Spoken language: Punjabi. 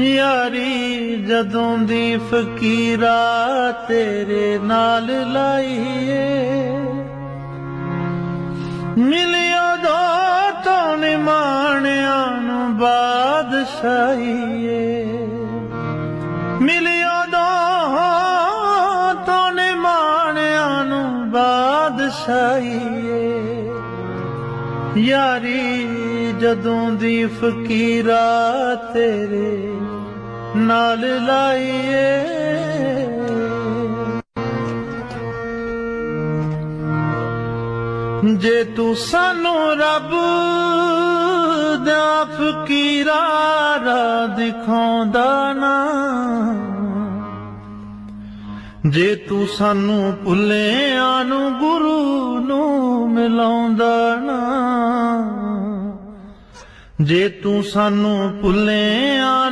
ਯਾਰੀ ਜਦੋਂ ਦੀ ਫਕੀਰਾ ਤੇਰੇ ਨਾਲ ਲਾਈਏ। ਮਿਲਿਆ ਦੋ ਤੋਂ ਨਿਮਾਣਿਆਂ ਨੂੰ ਬਾਦਸ਼ਾਹੀਏ। ਮਿਲਿਆ ਦੋ ਤੋਂ ਨਿਮਾਣਿਆਂ ਨੂੰ ਬਾਦਸ਼ਾਹੀਏ। ਯਾਰੀ ਜਦੋਂ ਦੀ ਫਕੀਰਾ ਤੇਰੇ ਨਾਲ ਲਾਈਏ। ਜੇ ਤੂੰ ਸਾਨੂੰ ਰੱਬ ਦਾ ਫਕੀਰਾ ਰਾਹ ਦਿਖਾਉਂਦਾ ਨਾ, ਜੇ ਤੂੰ ਸਾਨੂੰ ਭੁੱਲਿਆਂ ਨੂੰ ਗੁਰੂ ਨੂੰ ਮਿਲਾਉਂਦਾ ਨਾ ਜੇ ਤੂੰ ਸਾਨੂੰ ਭੁੱਲਿਆਂ